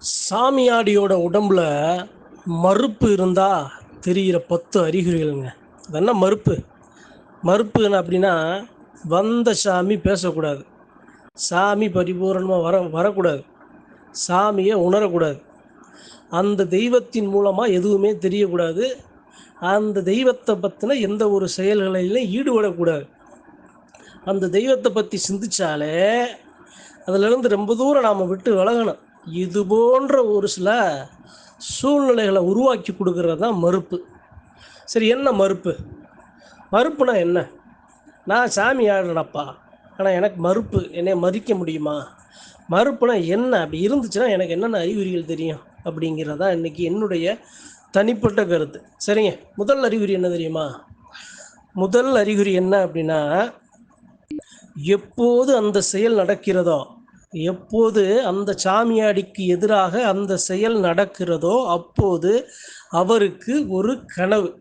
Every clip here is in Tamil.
சாமியாடியோட உடம்புல மறுப்பு இருந்தால் தெரிகிற பத்து அறிகுறிகள்ங்க. அது என்ன மறுப்பு? மறுப்புன்னு அப்படின்னா வந்த சாமி பேசக்கூடாது. சாமி பரிபூரணமாக வர வரக்கூடாது. சாமியை உணரக்கூடாது. அந்த தெய்வத்தின் மூலமாக எதுவுமே தெரியக்கூடாது. அந்த தெய்வத்தை பற்றின எந்த ஒரு செயல்களிலும் ஈடுபடக்கூடாது. அந்த தெய்வத்தை பற்றி சிந்திச்சாலே அதிலிருந்து ரொம்ப தூரம் நாம் விட்டு விலகணும். இது போன்ற ஒரு சில சூழ்நிலைகளை உருவாக்கி கொடுக்கறது தான் மறுப்பு. சரி என்ன மறுப்பு? மறுப்புனா என்ன? நான் சாமி ஆடுறேனப்பா ஆனால் எனக்கு மறுப்பு. என்னை மதிக்க முடியுமா? மறுப்புனா என்ன? அப்படி இருந்துச்சுன்னா எனக்கு என்னென்ன அறிகுறிகள் தெரியும்? அப்படிங்கிறதான் இன்றைக்கி என்னுடைய தனிப்பட்ட கருத்து. சரிங்க முதல் அறிகுறி என்ன தெரியுமா? முதல் அறிகுறி என்ன அப்படின்னா எப்போது அந்த செயல் நடக்கிறதோ எப்போது அந்த சாமியாடிக்கு எதிராக அந்த செயல் நடக்கிறதோ அப்போது அவருக்கு ஒரு கனவு.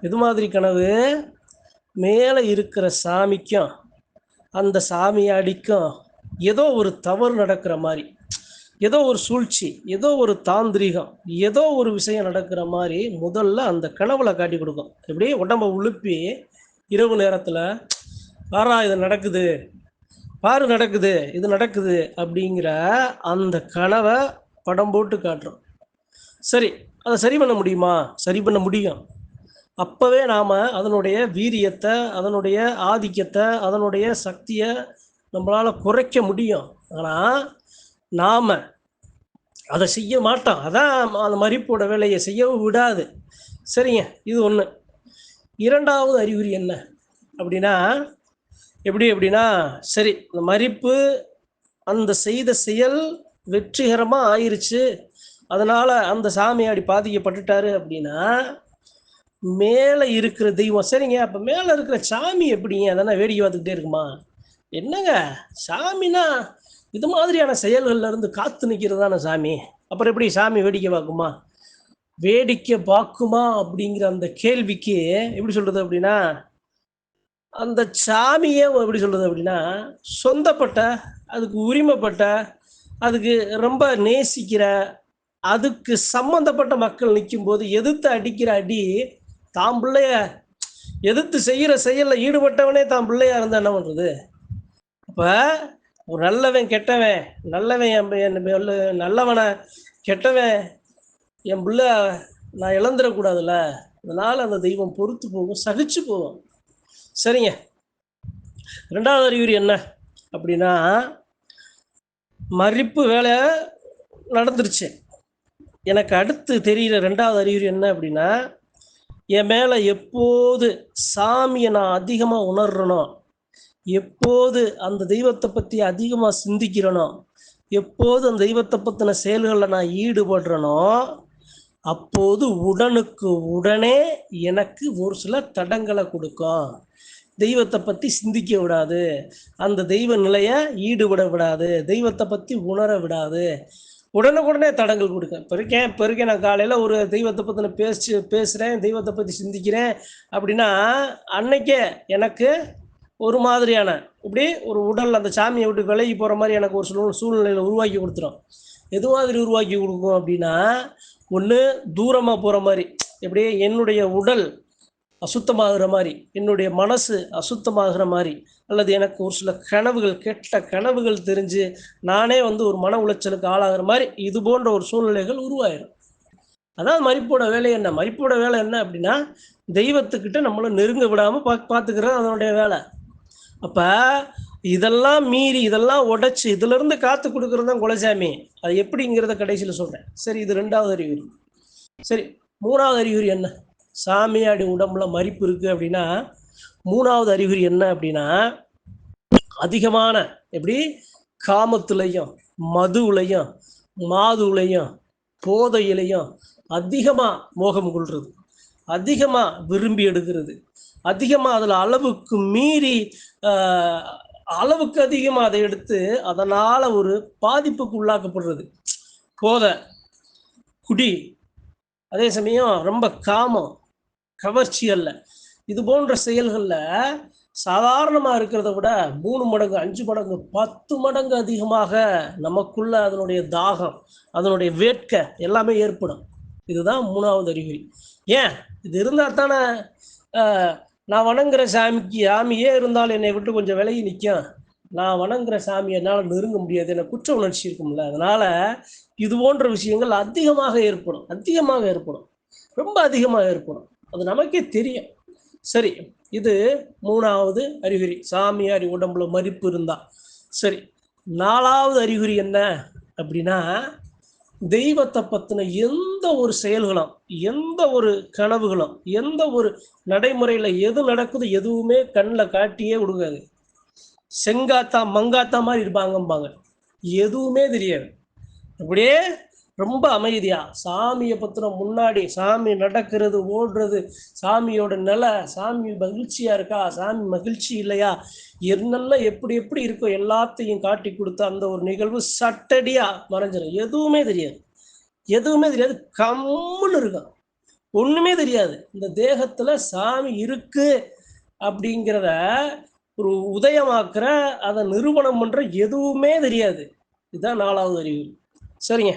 எது மாதிரி கனவு? மேலே இருக்கிற சாமிக்கும் அந்த சாமியாடிக்கும் ஏதோ ஒரு தவறு நடக்கிற மாதிரி ஏதோ ஒரு சூழ்ச்சி ஏதோ ஒரு தாந்திரிகம் ஏதோ ஒரு விஷயம் நடக்கிற மாதிரி முதல்ல அந்த கனவுல காட்டி கொடுக்கும். எப்படியே உடம்பை உழுப்பி இரவு நேரத்தில் பாரா இது நடக்குது. பாரு நடக்குது இது நடக்குது அப்படிங்கிற அந்த கனவை படம் போட்டு காட்டுறோம். சரி அதை சரி பண்ண முடியுமா? சரி பண்ண முடியும். அப்போவே நாம் அதனுடைய வீரியத்தை அதனுடைய ஆதிக்கத்தை அதனுடைய சக்தியை நம்மளால் குறைக்க முடியும். ஆனால் நாம் அதை செய்ய மாட்டோம். அதான் அந்த மறிப்போட வேலையை செய்யவும் விடாது. சரிங்க இது ஒன்று இரண்டாவது அறிகுறி என்ன அப்படின்னா எப்படி அப்படின்னா சரி இந்த மறிப்பு அந்த செய்த செயல் வெற்றிகரமாக ஆயிருச்சு. அதனால் அந்த சாமியாடி பாதிக்கப்பட்டுட்டாரு அப்படின்னா மேலே இருக்கிற தெய்வம் சரிங்க அப்போ மேலே இருக்கிற சாமி எப்படிங்க? அதெல்லாம் வேடிக்கை பார்த்துக்கிட்டே இருக்குமா? என்னங்க சாமினா இது மாதிரியான செயல்கள்லேருந்து காத்து நிற்கிறது தானே சாமி? அப்புறம் எப்படி சாமி வேடிக்கை பார்க்குமா? வேடிக்கை பார்க்குமா அப்படிங்கிற அந்த கேள்விக்கு எப்படி சொல்கிறது அப்படின்னா அந்த சாமியை எப்படி சொல்கிறது அப்படின்னா சொந்தப்பட்ட அதுக்கு உரிமைப்பட்ட அதுக்கு ரொம்ப நேசிக்கிற அதுக்கு சம்மந்தப்பட்ட மக்கள் நிற்கும்போது எதிர்த்து அடிக்கிற அடி தாம் பிள்ளைய எதிர்த்து செய்கிற செயலில் ஈடுபட்டவனே தான் பிள்ளையாக இருந்தால் என்ன பண்ணுறது அப்போ ஒரு நல்லவன் கெட்டவன் நல்லவன் என் என் நல்லவனை கெட்டவன் என் பிள்ளை நான் இழந்துடக்கூடாதுல்ல. அதனால் அந்த தெய்வம் பொறுத்து போகும் சகிச்சு போகும். சரிங்க. ரெண்டாவது அறிகுறி என்ன அப்படின்னா மறிப்பு வேலை நடந்துருச்சு. எனக்கு அடுத்து தெரிகிற ரெண்டாவது அறிகுறி என்ன அப்படின்னா என் மேலே எப்போது சாமியை நான் அதிகமாக உணர்றனோ எப்போது அந்த தெய்வத்தை பற்றி அதிகமாக சிந்திக்கிறனோ எப்போது அந்த தெய்வத்தை பற்றின செயல்களில் நான் ஈடுபடுறனோ அப்போது உடனுக்கு உடனே எனக்கு ஒரு சில தடங்களை கொடுக்கும். தெய்வத்தை பற்றி சிந்திக்க விடாது. அந்த தெய்வ நிலையை ஈடுபட விடாது. தெய்வத்தை பற்றி உணர விடாது. உடனுக்குடனே தடங்கள் கொடுக்க. பெருக்கேன் இருக்கேன் நான் காலையில் ஒரு தெய்வத்தை பற்றின பேசி பேசுகிறேன் தெய்வத்தை பற்றி சிந்திக்கிறேன் அப்படின்னா அன்னைக்கே எனக்கு ஒரு மாதிரியான இப்படி ஒரு உடல் அந்த சாமியை விட்டு விலகி போகிற மாதிரி எனக்கு ஒரு சூழ்நிலையில் உருவாக்கி கொடுத்துரும். எது மாதிரி உருவாக்கி கொடுக்கும் அப்படின்னா ஒன்று தூரமாக போகிற மாதிரி எப்படியே என்னுடைய உடல் அசுத்தமாகிற மாதிரி என்னுடைய மனசு அசுத்தமாகிற மாதிரி அல்லது எனக்கு ஒரு சில கனவுகள் கெட்ட கனவுகள் தெரிஞ்சு நானே வந்து ஒரு மன உளைச்சலுக்கு ஆளாகிற மாதிரி இது போன்ற ஒரு சூழ்நிலைகள் உருவாயிடும் அதான் மறிப்போட வேலை என்ன? மறிப்போட வேலை என்ன அப்படின்னா தெய்வத்துக்கிட்ட நம்மளை நெருங்க விடாமல் பா பார்த்துக்கிறது அதனுடைய வேலை. அப்போ இதெல்லாம் மீறி இதெல்லாம் உடைச்சு இதிலிருந்து காத்து கொடுக்கறது தான் குலசாமி. அது எப்படிங்கிறத கடைசியில் சொல்கிறேன் சரி இது ரெண்டாவது அறிகுறி. சரி மூணாவது அறிகுறி என்ன? சாமியாடி உடம்புல மறிப்பு இருக்குது அப்படின்னா மூணாவது அறிகுறி என்ன அப்படின்னா அதிகமான எப்படி? காமத்துலையும் மதுவுலையும் மாதுளையும் போதையிலையும் அதிகமாக மோகம் கொள்வது அதிகமாக விரும்பி எடுக்கிறது. அதிகமாக அதில் அளவுக்கு மீறி அளவுக்கு அதிகமாக அதை எடுத்து அதனால் ஒரு பாதிப்புக்கு உள்ளாக்கப்படுறது. போதை குடி அதே சமயம் ரொம்ப காமம் கவர்ச்சி அல்ல. இது போன்ற செயல்களில் சாதாரணமாக இருக்கிறத விட மூணு மடங்கு அஞ்சு மடங்கு பத்து மடங்கு அதிகமாக நமக்குள்ள அதனுடைய தாகம் அதனுடைய வேட்கை எல்லாமே ஏற்படும். இதுதான் மூணாவது அறிகுறி. ஏன்? இது இருந்தால் தானே நான் வணங்குற சாமிக்கு சாமியே இருந்தாலும் என்னை விட்டு கொஞ்சம் விலகி நிற்கும் நான் வணங்குற சாமி என்னால் நெருங்க முடியாது. என குற்ற உணர்ச்சி இருக்கும்ல. அதனால இது போன்ற விஷயங்கள் அதிகமாக ஏற்படும். அதிகமாக ஏற்படும். ரொம்ப அதிகமாக ஏற்படும். அது நமக்கே தெரியும். சரி இது மூணாவது அறிகுறி. சாமியாரி உடம்புல மதிப்பு இருந்தா. சரி நாலாவது அறிகுறி என்ன? அப்படின்னா தெய்வத்தை பற்றின எந்த ஒரு செயல்களும் எந்த ஒரு கனவுகளும் எந்த ஒரு நடைமுறையில் எது நடக்குது எதுவுமே கண்ணில் காட்டியே விடுங்காது செங்காத்தா மங்காத்தா மாதிரி இருப்பாங்கம்பாங்க. எதுவுமே தெரியாது. அப்படியே ரொம்ப அமைதியா சாமியை பத்தின முன்னாடி சாமி நடக்கிறது ஓடுறது சாமியோட நிலை சாமி மகிழ்ச்சியா இருக்கா சாமி மகிழ்ச்சி இல்லையா என்னெல்லாம் எப்படி எப்படி இருக்கோ எல்லாத்தையும் காட்டி கொடுத்த அந்த ஒரு நிகழ்வு சட்டடியா மறைஞ்சிடும் எதுவுமே தெரியாது. எதுவுமே தெரியாது. கம்முன்னு இருக்கும். ஒண்ணுமே தெரியாது. இந்த தேகத்துல சாமி இருக்கு அப்படிங்கிறத ஒரு உதயமாக்குற அதை நிரூபணம் பண்ற எதுவுமே தெரியாது. இதுதான் நாலாவது அறிவு. சரிங்க?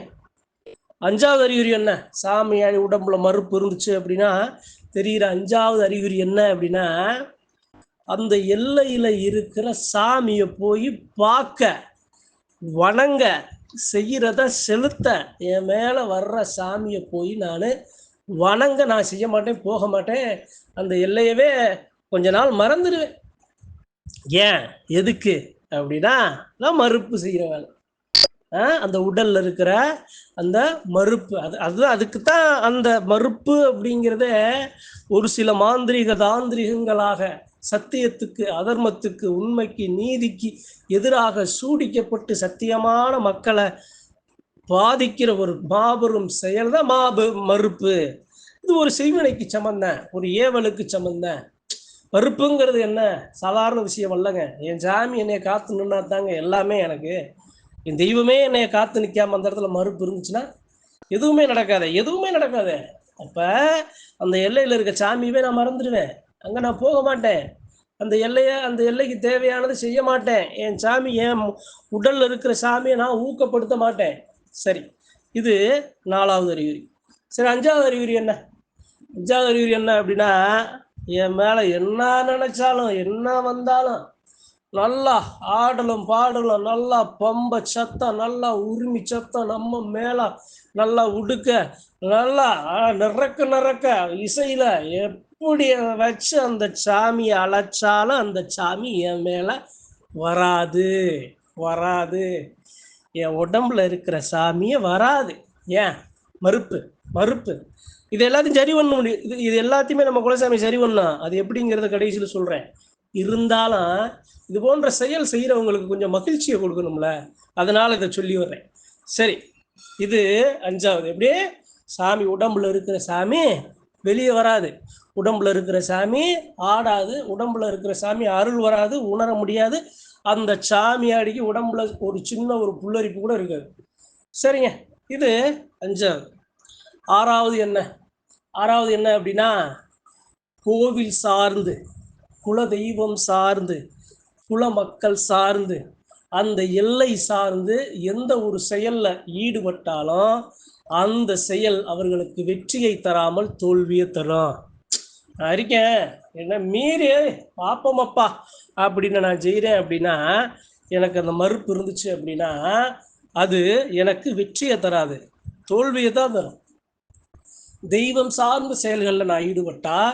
அஞ்சாவது அறிகுறி என்ன? சாமியாடி உடம்புல மறுப்பு இருந்துச்சு அப்படின்னா தெரிகிற அஞ்சாவது அறிகுறி என்ன அப்படின்னா அந்த எல்லையில இருக்கிற சாமியை போய் பார்க்க வணங்க செய்யறத செலுத்த என் மேல வர்ற சாமியை போய் நான் வணங்க நான் செய்ய மாட்டேன் போக மாட்டேன் அந்த எல்லையவே கொஞ்ச நாள் மறந்துடுவேன். ஏன்? எதுக்கு? அப்படின்னா நான் மறுப்பு செய்கிற வேலை அந்த உடல்ல இருக்கிற அந்த மறுப்பு. அது அது அதுக்கு தான் அந்த மறுப்பு அப்படிங்கிறத ஒரு சில மாந்திரீக தாந்திரிகங்களாக சத்தியத்துக்கு அதர்மத்துக்கு உண்மைக்கு நீதிக்கு எதிராக சூடிக்கப்பட்டு சத்தியமான மக்களை பாதிக்கிற ஒரு மாபெரும் செயல் தான் மாபு மறுப்பு. இது ஒரு செய்வினைக்கு சமந்தேன் ஒரு ஏவலுக்கு சமந்தேன் மறுப்புங்கிறது என்ன? சாதாரண விஷயம் அல்லங்க. என் சாமி என்னை காத்து நின்னா தாங்க எல்லாமே எனக்கு. என் தெய்வமே என்னை காத்து நிற்காம அந்த இடத்துல மறுப்பு இருந்துச்சுன்னா எதுவுமே நடக்காது எதுவுமே நடக்காது. அப்போ அந்த எல்லையில் இருக்க சாமியவே நான் மறந்துடுவேன். அங்கே நான் போக மாட்டேன். அந்த எல்லையை அந்த எல்லைக்கு தேவையானது செய்ய மாட்டேன். என் சாமி என் உடலில் இருக்கிற சாமியை நான் ஊக்கப்படுத்த மாட்டேன். சரி இது நாலாவது அறிகுறி. சரி அஞ்சாவது அறிகுறி என்ன? அஞ்சாவது அறிகுறி என்ன அப்படின்னா என் மேலே என்ன நினச்சாலும் என்ன வந்தாலும் நல்லா ஆடலும் பாடலும் நல்லா பம்ப சத்தம் நல்லா உரிமை சத்தம் நம்ம மேல நல்லா உடுக்க நல்லா நிறக்க நிறக்க இசையில எப்படி வச்சு அந்த சாமியை அழைச்சாலும் அந்த சாமி என் மேல வராது வராது. என் உடம்புல இருக்கிற சாமியே வராது. ஏன்? மறுப்பு மறுப்பு. இது எல்லாத்தையும் சரி பண்ண முடியும். இது இது எல்லாத்தையுமே நம்ம குலசாமி சரி பண்ணலாம் அது எப்படிங்கிறத கடைசியில் சொல்கிறேன் இருந்தாலும் இது போன்ற செயல் செய்கிறவங்களுக்கு கொஞ்சம் மகிழ்ச்சியை கொடுக்கணும்ல. அதனால இதை சொல்லி வர்றேன். சரி இது அஞ்சாவது. எப்படியே? சாமி உடம்புல இருக்கிற சாமி வெளியே வராது. உடம்புல இருக்கிற சாமி ஆடாது. உடம்புல இருக்கிற சாமி அருள் வராது உணர முடியாது. அந்த சாமியாடிக்கு உடம்புல ஒரு சின்ன ஒரு புல்லரிப்பு கூட இருக்காது. சரிங்க இது அஞ்சாவது. ஆறாவது என்ன? ஆறாவது என்ன அப்படின்னா கோவில் சார்ந்து குல தெய்வம் சார்ந்து குல மக்கள் சார்ந்து அந்த எல்லை சார்ந்து எந்த ஒரு செயலில் ஈடுபட்டாலும் அந்த செயல் அவர்களுக்கு வெற்றியை தராமல் தோல்வியை தரும். நான் இருக்கேன் என்ன மீறி பாப்போமப்பா அப்படின்னு நான் செய்கிறேன் அப்படின்னா எனக்கு அந்த மறுப்பு இருந்துச்சு அப்படின்னா அது எனக்கு வெற்றியை தராது தோல்வியை தான் தரும். தெய்வம் சார்ந்த செயல்களில் நான் ஈடுபட்டால்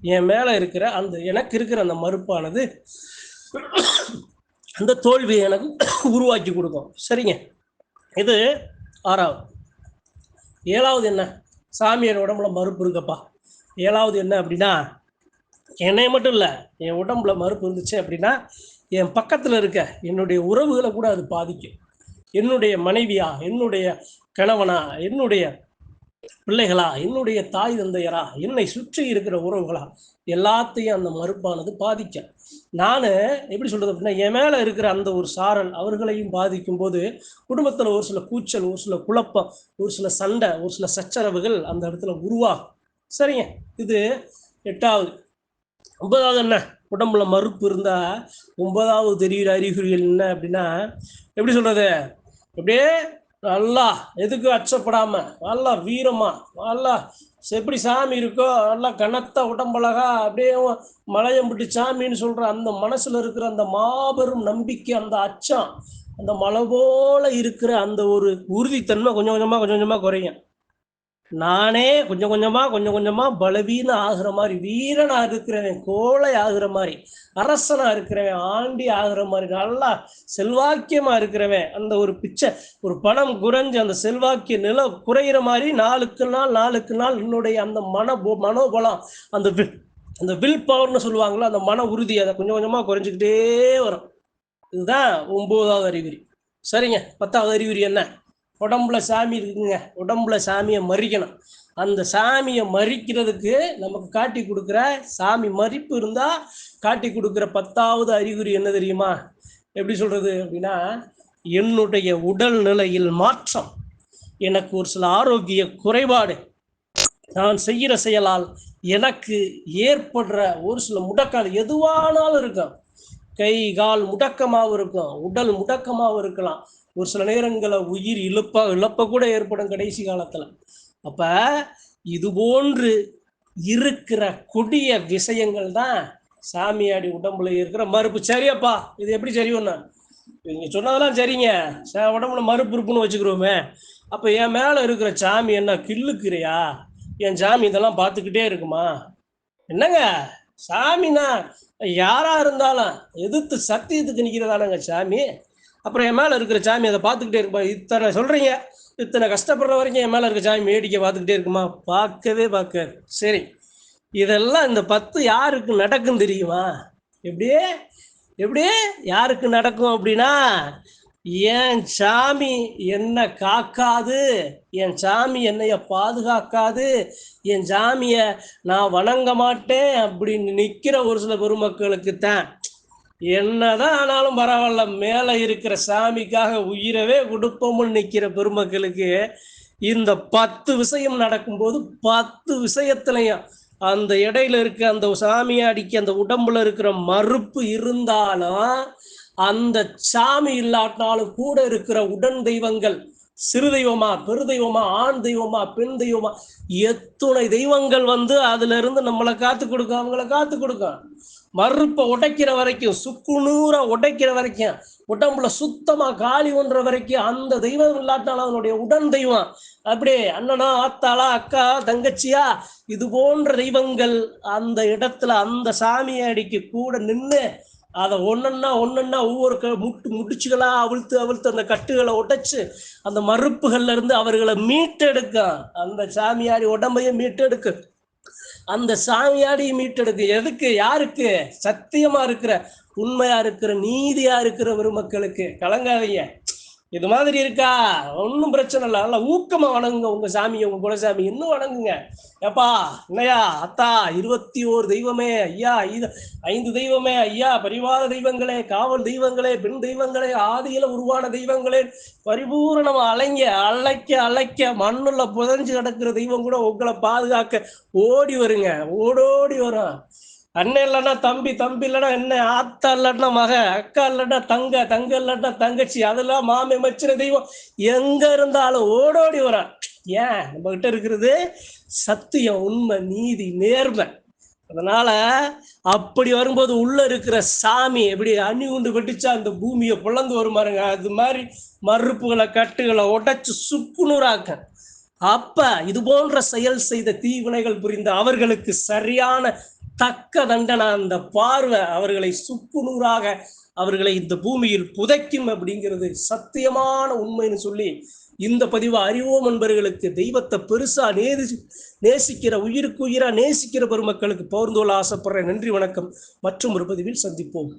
என் மேலே இருக்கிற அந்த எனக்கு இருக்கிற அந்த மறுப்பானது அந்த தோல்வியை எனக்கு உருவாக்கி கொடுக்கும். சரிங்க? இது ஆறாவது. ஏழாவது என்ன? சாமியார் உடம்புல மறுப்பு இருக்கப்பா. ஏழாவது என்ன அப்படின்னா என்னை மட்டும் இல்லை என் உடம்புல மறுப்பு இருந்துச்சு அப்படின்னா என் பக்கத்தில் இருக்க என்னுடைய உறவுகளை கூட அது பாதிக்கும். என்னுடைய மனைவியா என்னுடைய கணவனா என்னுடைய பிள்ளைகளா என்னுடைய தாய் தந்தையரா என்னை சுற்றி இருக்கிற உறவுகளா எல்லாத்தையும் அந்த மறுப்பானது பாதிக்க. நான் எப்படி சொல்றது அப்படின்னா என் மேல இருக்கிற அந்த ஒரு சாரல் அவர்களையும் பாதிக்கும் போது குடும்பத்துல ஒரு சில கூச்சல் ஒரு சில குழப்பம் ஒரு சில சண்டை ஒரு சில சச்சரவுகள் அந்த இடத்துல உருவாகும். சரிங்க. இது எட்டாவது. ஒன்பதாவது என்ன? உடம்புல மறுப்பு இருந்தா ஒன்பதாவது தெரிகிற அறிகுறிகள் என்ன அப்படின்னா எப்படி சொல்றது? அப்படியே நல்லா எதுக்கு அச்சப்படாம நல்லா வீரமா நல்லா எப்படி சாமி இருக்கோ நல்லா கனத்த உடம்பழகா அப்படியே மலையம்பிட்டு சாமின்னு சொல்ற அந்த மனசுல இருக்கிற அந்த மாபெரும் நம்பிக்கை அந்த அச்சம் அந்த மலை போல இருக்கிற அந்த ஒரு உறுதித்தன்மை கொஞ்சம் கொஞ்சமா கொஞ்சம் கொஞ்சமா குறையும். நானே கொஞ்சம் கொஞ்சமா கொஞ்சம் கொஞ்சமா பலவீனம் ஆகுற மாதிரி வீரனா இருக்கிறவன் கோழை ஆகுற மாதிரி அரசனா இருக்கிறவன் ஆண்டி ஆகுற மாதிரி நல்லா செல்வாக்கியமா இருக்கிறவன் அந்த ஒரு பிச்சை ஒரு பணம் குறைஞ்சு அந்த செல்வாக்கிய நில குறையிற மாதிரி நாளுக்கு நாள் நாளுக்கு நாள் என்னுடைய அந்த மன மனோபலம் அந்த வில் அந்த வில் பவர்னு சொல்லுவாங்களோ அந்த மன உறுதி அதை கொஞ்சம் கொஞ்சமா குறைஞ்சிக்கிட்டே வரும். இதுதான் ஒன்பதாவது அறிகுறி. சரிங்க பத்தாவது அறிகுறி என்ன? உடம்புல சாமி இருக்குங்க. உடம்புல சாமியை மறிக்கணும். அந்த சாமியை மறிக்கிறதுக்கு நமக்கு காட்டி கொடுக்குற சாமி மறிப்பு இருந்தால் காட்டி கொடுக்குற பத்தாவது அறிகுறி என்ன தெரியுமா? எப்படி சொல்கிறது அப்படின்னா என்னுடைய உடல் நிலையில் மாற்றம். எனக்கு ஒரு சில ஆரோக்கிய குறைபாடு. நான் செய்கிற செயலால் எனக்கு ஏற்படுற ஒரு சில முடக்கால் எதுவானாலும் இருக்கும் கை கால் முடக்கமாகவும் இருக்கும் உடல் முடக்கமாகவும் இருக்கலாம். ஒரு சில நேரங்களில் உயிர் இழப்பா இழப்ப கூட ஏற்படும் கடைசி காலத்துல. அப்ப இது போன்று இருக்கிற கொடிய விஷயங்கள் தான் சாமியாடி உடம்புல இருக்கிற மறுப்பு. சரியப்பா இது எப்படி சரி ஒன்று நீங்க சொன்னதெல்லாம் சரிங்க. ச- உடம்புல மறுப்பு இருக்குன்னு வச்சுக்கிறோமே. அப்ப என் மேல இருக்கிற சாமி என்ன கில்லுக்குறியா என் சாமி இதெல்லாம் பார்த்துக்கிட்டே இருக்குமா? என்னங்க? சாமினா யாரா இருந்தாலும் எதிர்த்து சத்தியத்துக்கு நிற்கிறதானங்க சாமி? அப்புறம் என் மேலே இருக்கிற சாமி அதை பார்த்துக்கிட்டே இருப்பா இத்தனை சொல்கிறீங்க இத்தனை கஷ்டப்படுற வரைக்கும் என் மேலே இருக்க சாமி வேடிக்கை பார்த்துக்கிட்டே இருக்குமா? பார்க்கவே பார்க்காது. சரி. இதெல்லாம் இந்த பத்து யாருக்கு நடக்கும் தெரியுமா? எப்படியே? எப்படியே? யாருக்கு நடக்கும் அப்படின்னா என் சாமி என்ன காக்காது. என் சாமி என்னைய பாதுகாக்காது. என் சாமியை நான் வணங்க மாட்டேன் அப்படின்னு நிற்கிற ஒரு சில பெருமக்களுக்கு தான் என்னதான் ஆனாலும் பரவாயில்ல. மேல இருக்கிற சாமிக்காக உயிரவே கொடுப்போம்னு நிக்கிற பெருமக்களுக்கு இந்த பத்து விஷயம் நடக்கும்போது பத்து விஷயத்துலையும் அந்த இடையில இருக்க அந்த சாமியாடிக்கு அந்த உடம்புல இருக்கிற மறுப்பு இருந்தாலும் அந்த சாமி இல்லாட்டினாலும் கூட இருக்கிற உடன் தெய்வங்கள் சிறு தெய்வமா பெரு தெய்வமா ஆண் தெய்வமா பெண் தெய்வமா எத்துணை தெய்வங்கள் வந்து அதுல இருந்து நம்மளை காத்து கொடுக்கும் அவங்கள காத்து கொடுக்கும். மறுப்பை உடைக்கிற வரைக்கும் சுக்குநூற உடைக்கிற வரைக்கும் உடம்புல சுத்தமா காலி ஒன்ற வரைக்கும் அந்த தெய்வம் இல்லாட்டாலும் அதனுடைய உடன் தெய்வம். அப்படியே அண்ணனா ஆத்தாளா அக்கா தங்கச்சியா இது போன்ற தெய்வங்கள் அந்த இடத்துல அந்த சாமியாடிக்கு கூட நின்று அதை ஒன்னொன்னா ஒன்னொன்னா ஒவ்வொரு க- முட்டு முடிச்சுகளா அவிழ்த்து அவிழ்த்து அந்த கட்டுகளை உடைச்சு அந்த மறுப்புகள்ல இருந்து அவர்களை மீட்டெடுக்க அந்த சாமியாரி உடம்பையும் மீட்டெடுக்க அந்த சாமியாடி மீட்டெடுக்கு. எதுக்கு? யாருக்கு? சத்தியமா இருக்கிற உண்மையா இருக்கிற நீதியா இருக்கிற ஒரு மக்களுக்கு கலங்காதீங்க. இது மாதிரி இருக்கா? ஒன்றும் பிரச்சனை இல்லை. நல்லா ஊக்கமாக வணங்குங்க. உங்க சாமி உங்க குலசாமி. இன்னும் வணங்குங்க. ஏப்பா என்னையா? அத்தா இருபத்தி ஓரு தெய்வமே. ஐயா இது ஐந்து தெய்வமே. ஐயா பரிவார தெய்வங்களே காவல் தெய்வங்களே பெண் தெய்வங்களே ஆதியில உருவான தெய்வங்களே. பரிபூரணமாக அலைங்க அழைக்க அழைக்க மண்ணுள்ள புதைஞ்சு கிடக்கிற தெய்வம் கூட உங்களை பாதுகாக்க ஓடி வருங்க. ஓடோடி வரும். அண்ணன் இல்லைன்னா தம்பி தம்பி இல்லைன்னா என்ன ஆத்தா இல்லைன்னா மக அக்கா இல்லைன்னா தங்க தங்க இல்லைன்னா தங்கச்சி அதெல்லாம் மாமே மச்சின தெய்வம். எங்க இருந்தாலும் ஓடோடி வரான். ஏன்? நம்ம கிட்ட இருக்கிறது சத்தியம் உண்மை நீதி நேர்மை. அதனால அப்படி வரும்போது உள்ள இருக்கிற சாமி எப்படி அணி உண்டு வெட்டிச்சா அந்த பூமியை பிளந்து வரும் பாருங்க. அது மாதிரி மறுப்புகளை கட்டுகளை உடைச்சு சுக்குநூறாக்க. அப்ப இது போன்ற செயல் செய்த தீவினைகள் புரிந்த அவர்களுக்கு சரியான தக்க தண்டனை அந்த பார்வை அவர்களை சுக்குநூறாக அவர்களை இந்த பூமியில் புதைக்கும் அப்படிங்கிறது சத்தியமான உண்மைன்னு சொல்லி இந்த பதிவு அறிவோம் என்பவர்களுக்கு தெய்வத்தை பெருசா நேசி நேசிக்கிற உயிருக்கு உயிரா நேசிக்கிற பெருமக்களுக்கு பகிர்ந்து கொள்ள நன்றி வணக்கம். மற்றும் ஒரு பதிவில் சந்திப்போம்.